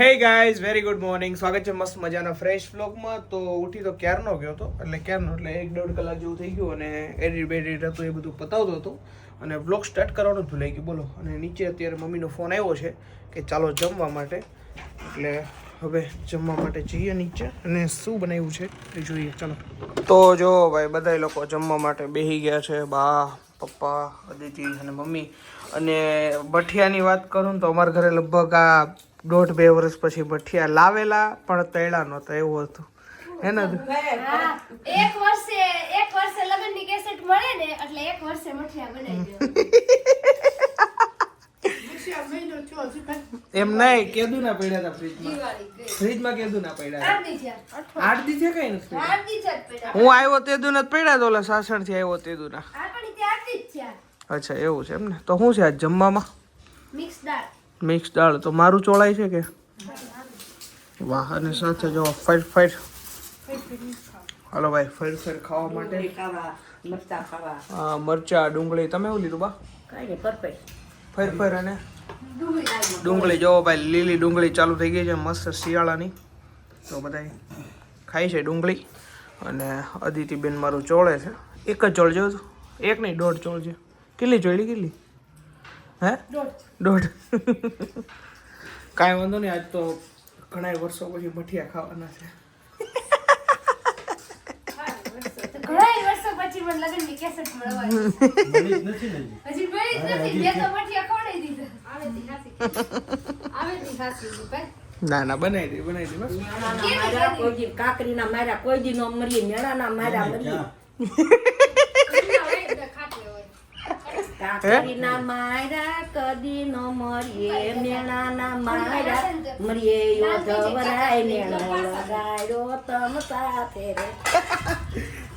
Hey guys very good morning સ્વાગત છે મસ્ત મજાના ફ્રેશ વ્લોગમાં તો ઉઠી તો ક્યારનો ગયો હતો એટલે ક્યારનો? એટલે એક દોઢ કલાક જેવું થઈ ગયું અને એડિટ બેડિટ હતું, એ બધું પતાવતો હતો. અને વ્લોગ સ્ટાર્ટ કરવાનું જ ભૂલાઈ ગયું, બોલો. અને નીચે અત્યારે મમ્મીનો ફોન આવ્યો છે કે ચાલો જમવા માટે. એટલે હવે જમવા માટે જઈએ નીચે. અને શું બનાવ્યું છે એ જોઈએ, ચાલો. તો જો ભાઈ બધા લોકો જમવા માટે બેસી ગયા છે. બા, પપ્પા, અદિતિ અને મમ્મી. અને ભઠિયાની વાત કરું તો અમારા ઘરે લગભગ આ દોઢ બે વર્ષ પછી ભઠિયા લાવેલા પણ તૈળા નહોતા એવું હતું. હે ને? એક વર્ષે એક વર્ષે લગ્નની કેસેટ મળે ને એટલે એક વર્ષે મઠિયા બનાવી એમ નહીં કેદુ ના પડ્યા હતા ફ્રીજમાં ફ્રીજમાં કેદુ ના પડ્યા આઠ દી છે કઈ નથી પડ્યા. આરતી છે જ પેલા હું આવ્યો તે દુ નથી પડ્યા તો ઓલા સાસણથી આવ્યો તે દુ ના અચ્છા એવું છે એમ ને તો શું છે આજ જમવામાં? મિક્સ દાળ. મિક્સ દાળ. તો મારું ચોળાય છે કે? વાહ અને સાથે જો ફાઈટ ફાઈટ હાલો ભાઈ ફાઈટ ફાઈટ ખાવા માટે. ખાવા મરચા ડુંગળી. તમે એવું લીધું બા? ફેર ફેર અને? ડુંગળી જોવો ભાઈ લીલી ડુંગળી ચાલુ થઈ ગઈ છે મસ્ત શિયાળાની. તો બધા ખાય છે ડુંગળી. અને અદિતિબેન મારું ચોળે છે. એક જ ચોળ જોયું એક નહીં દોઢ ચોળ છે. કેટલી ચોળી કેટલી? હે? દોઢ. કાંઈ વાંધો નહીં આજ તો ઘણા વર્ષો પછી મઠિયા ખાવાના છે. ઘણા વર્ષો પછી મને લગ્નની કેસેટ મળવાની હજી? મળી જ નથી. બે તો મઠિયા ખવડાવી દીધા. આવેથી ખાસી આવેથી ખાસી ભાઈ. ના ના બનાવી દે બનાવી દે બસ. મેણાના માર્યા કોઈ દી કાકરીના માર્યા કોઈ દી નો મરીએ મેણાના માર્યા મરીએ ઘરના હોય એટલે ખાતી હોય કાકરીના માર્યા કદી નો મરીએ મેણાના માર્યા મરીએ યો જવરાય મેણો લગાડ્યો તમ સાથે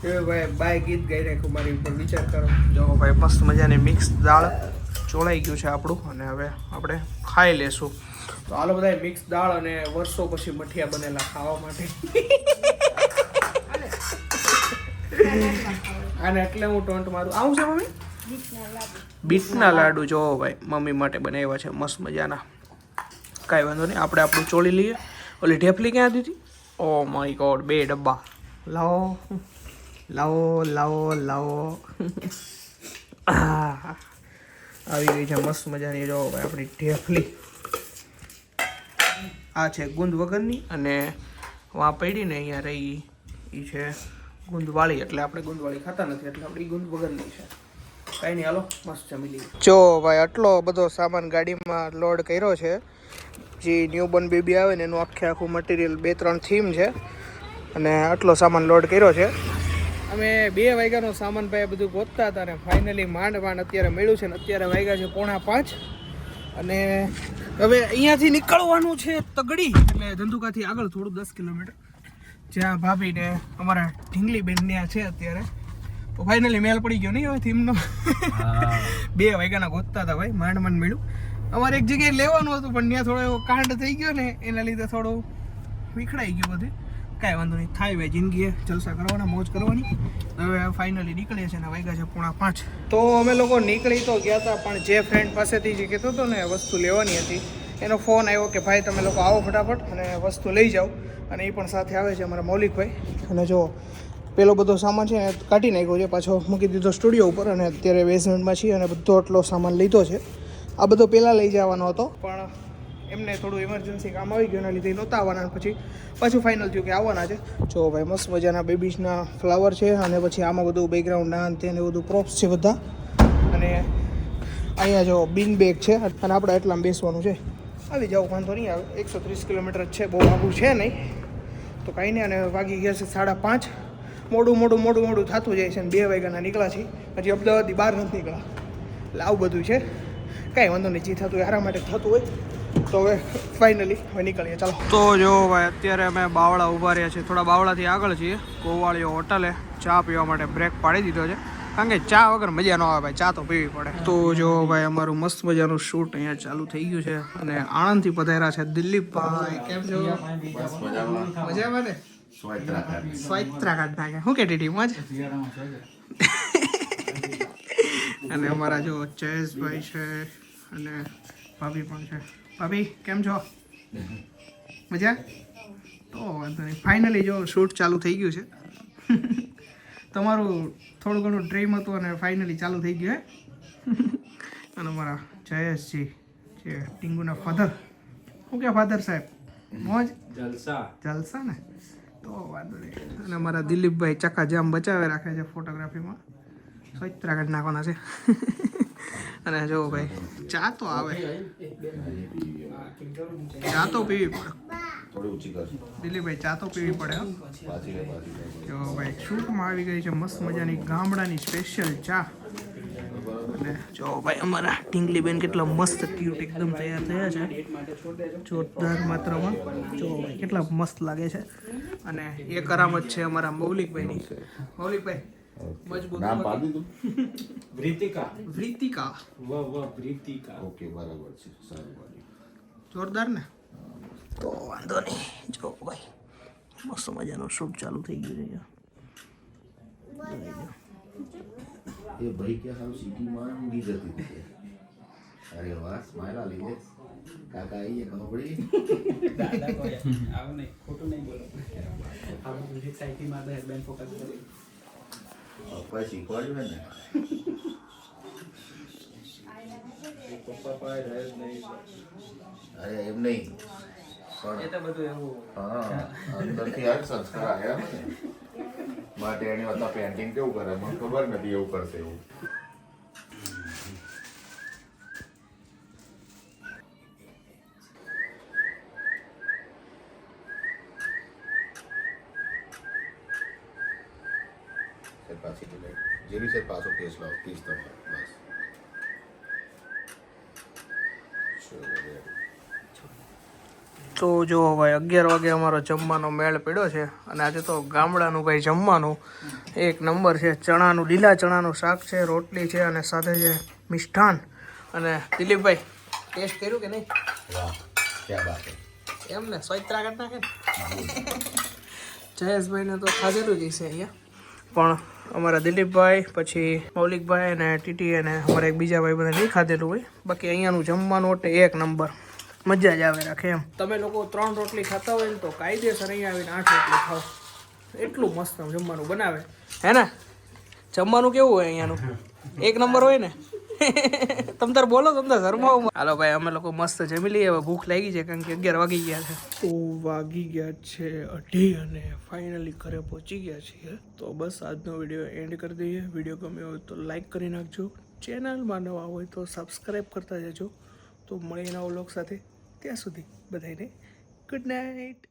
રે ભાઈ બાય ગીત ગાઈ રાખ્યું મારી ઉપર વિચાર કરો. જો ભાઈ મસ્ત મજાની મિક્સ દાળ ચોળાઈ ગયું છે આપણું અને હવે આપણે ખાઈ લેશું. તો હાલો બધા મિક્સ દાળ અને વર્ષો પછી મઠિયા બનેલા ખાવા માટે. અને એટલે હું ટોન્ટ મારું. આવું છે મમ્મી? બીટના લાડુ. જો ભાઈ, મમ્મી માટે બનાવ્યા છે, મસ્ત મજાના. કાંઈ વાંધો નહીં, આપણે આપણું ચોળી લઈએ. ઓલી ઢેફલી ક્યાં દીધી ઓ માય ગોડ બે ડબ્બા. લાવો. લાવો લાવો લાવો. આવી ગઈ છે મસ્ત મજાની જો ભાઈ આપણી ઢેફલી. આ છે ગુંદ વગરની અને વાં પડી ને અહીંયા રહી એ છે ગુંદવાળી, એટલે આપણે ગુંદવાળી ખાતા નથી, એટલે આપણી ગુંદ વગરની છે. કાંઈ નહીં હાલો. મસ્ત જમી લઈએ. જો ભાઈ આટલો બધો સામાન ગાડીમાં લોડ કર્યો છે. જે ન્યૂબોર્ન બેબી આવે ને એનું આખે આખું મટીરિયલ બે ત્રણ થીમ છે. અને આટલો સામાન લોડ કર્યો છે. અમે બે વાગ્યાનો સામાન ભાઈ બધું ગોતતા હતા અને ફાઇનલી માંડ માંડ અત્યારે મળ્યું છે ને અત્યારે વાગ્યા છે પોણા પાંચ. અને હવે અહીંયાથી નીકળવાનું છે તગડી એટલે ધંધુકાથી આગળ થોડું દસ કિલોમીટર. જ્યાં ભાભીને અમારા ઢીંગલી બેન ત્યાં છે અત્યારે. તો ફાઇનલી મેલ પડી ગયો નહીં હવે થીમનો બે વાગ્યાના ગોતતા હતા ભાઈ માંડ માંડ મળ્યું અમારે એક જગ્યાએ લેવાનું હતું પણ ત્યાં થોડો કાંડ થઈ ગયો ને એના લીધે થોડું વિખડાઈ ગયું બધું. કાંઈ વાંધો નહીં થાય ભાઈ જિંદગીએ જલસા કરવાના મોજ કરવાની. હવે ફાઇનલી નીકળીએ છીએ ને વાગ્યા છે પોણા પાંચ. તો અમે લોકો નીકળી તો ગયા હતા પણ જે ફ્રેન્ડ પાસેથી જે કહેતો હતો ને વસ્તુ લેવાની હતી એનો ફોન આવ્યો કે ભાઈ તમે લોકો આવો ફટાફટ અને વસ્તુ લઈ જાઓ. અને એ પણ સાથે આવે છે અમારા મૌલિકભાઈ. અને જો પેલો બધો સામાન છે એ કાઢી નાખ્યો છે, પાછો મૂકી દીધો સ્ટુડિયો ઉપર અને અત્યારે બેઝમેન્ટમાં છીએ અને બધો આટલો સામાન લીધો છે. આ બધો પહેલાં લઈ જવાનો હતો, પણ એમને થોડું ઇમરજન્સી કામ આવી ગયું, એના લીધે નહોતા આવવાના પછી પાછું ફાઇનલ થયું કે આવવાના છે. જો ભાઈ મસ્ત મજાના બેબીઝના ફ્લાવર છે અને પછી આમાં બધું બેકગ્રાઉન્ડ ના તેને બધું પ્રોપ્સ છે બધા. અને અહીંયા જો બિન બેગ છે અને આપણે એટલામાં બેસવાનું છે. આવી જાવ, વાંધો નહીં આવે એકસો ત્રીસ કિલોમીટર છે, બહુ આઘું છે નહીં. તો કાંઈ નહીં, અને વાગી ગયા છે સાડા પાંચ. મોડું મોડું મોડું મોડું થતું જાય છે અને બે વાગ્યાના નીકળ્યા છે હજી અમદાવાદથી બહાર નથી નીકળ્યા. એટલે આવું બધું છે. કાંઈ વાંધો નહીં જે થતું હોય હારા માટે થતું હોય. તો હવે ફાઇનલી હવે નીકળીએ ચાલો. તો જો ભાઈ અત્યારે અમે બાવળા ઊભા રહ્યા છીએ. થોડા બાવળાથી આગળ છીએ. ગોવાળીઓ હોટલે ચા પીવા માટે બ્રેક પાડી દીધો છે. કારણ કે ચા વગર મજા ન આવે ભાઈ ચા તો પીવી પડે. તો જો ભાઈ અમારું મસ્ત મજાનું શૂટ અહીંયા ચાલુ થઈ ગયું છે. અને આણંદથી પધાર્યા છે દિલીપભાઈ. કેમ છો? મજામાં ને? સ્વાઈત્રા કાઢ નાખે શું કે ટીમ જ અને અમારા જો જયેશભાઈ છે અને ભાભી પણ છે ભાભી કેમ છો મજા તો વાંધો નહીં ફાઇનલી જો શૂટ ચાલુ થઈ ગયું છે. તમારું થોડું ઘણું ડ્રીમ હતું અને ફાઇનલી ચાલુ થઈ ગયું હે? અને અમારા જયેશજી જે ટીંગુના ફાધર શું કે ફાધર સાહેબ? મોજ? જલસા. જલસા ને? તો વાંધો અને અમારા દિલીપભાઈ ચક્કા જામ બચાવે રાખે છે ફોટોગ્રાફીમાં. સોચરા કાઢી નાખવાના છે. અને જો ભાઈ, ચા તો આવે. ચા તો પીવી પડે. દિલીપભાઈ, ચા તો પીવી પડે જો ભાઈ, શૂટમાં આવી ગઈ છે મસ્ત મજાની ગામડાની સ્પેશિયલ ચા. અને જો ભાઈ, અમારા ટીંગલીબેન કેટલા મસ્ત ક્યુટ એકદમ તૈયાર થયા છે. જોરદાર માત્રામાં. જો ભાઈ, કેટલા મસ્ત લાગે છે. અને એ કરામત છે અમારા મૌલિકભાઈની. મૌલિકભાઈ મજબૂત નામ પાડી દીધું વાહ વાહ વૃતિકા ઓકે બરાબર છે. સારું જોરદાર ને? તો વાંધો નહીં. જો ભાઈ મસ્ત મજાનો શૂટ ચાલુ થઈ ગયું છે એ ભાઈ કે સારું સિટીમાં ઊંઘી જતી હતી. અરે વાહ સ્માઈલ આ લીધે. કાકા એ ખબર દાદા કોઈ આવું નહીં ખોટું નહીં બોલો. આપણે વિવેક સાઈકલમાં તો હેડબેન્ડ ફોકસ કરી. શીખવાડ્યું હે ને. પપ્પા પાસે રહે જ નહીં અરે એમ નહીં. એ તો બધું એવું. હા અંદરથી આ સંસ્કાર આવ્યા માટે એને બધા પેન્ટિંગ કેવું કરે? મને ખબર નથી એવું કરશે એવું. પાછી ડિલેટ જેવી સર પાછો કેસ લાવો પ્લીઝ તમે બસ. તો જો ભાઈ અગિયાર વાગે અમારો જમવાનો મેળ પડ્યો છે અને આજે તો ગામડાનું ભાઈ જમવાનું. એક નંબર છે ચણાનું લીલા ચણાનું શાક છે રોટલી છે અને સાથે છે મિષ્ઠાન. અને દિલીપભાઈ ટેસ્ટ કર્યું કે નહીં? એમ ને સોયત્રા કરતા છે ને? જયેશભાઈને તો ખાધેલું જ છે અહીંયા. પણ અમારા દિલીપભાઈ પછી મૌલિકભાઈ અને ટીટી અને અમારા એક બીજા ભાઈ બધા નહીં ખાધેલું હોય. બાકી અહીંયાનું જમવાનું એટલે એક નંબર. મજા જ આવે રાખે એમ. તમે લોકો ત્રણ રોટલી ખાતા હોય ને તો કાયદેસર અહીંયા આવીને આઠ રોટલી ખાઓ. એટલું મસ્ત જમવાનું બનાવે. હે ને? જમવાનું કેવું હોય અહીંયાનું? એક નંબર હોય ને? તમ તાર બોલો તમ તાર શરમાવો હાલો ભાઈ અમે લોકો મસ્ત જમી લઈએ. હવે ભૂખ લાગી છે કારણ કે અગિયાર વાગી ગયા છે. તો વાગી ગયા છે અઢી અને ફાઇનલી ઘરે પહોંચી ગયા છીએ. તો બસ આજનો વીડિયો એન્ડ કરી દઈએ. વીડિયો ગમ્યો હોય તો લાઈક કરી નાખજો. ચેનલમાં નવા હોય તો સબસ્ક્રાઈબ કરતા જજો. તો મળીએ નવા વ્લોગ સાથે. ત્યાં સુધી બધાને ગુડ નાઇટ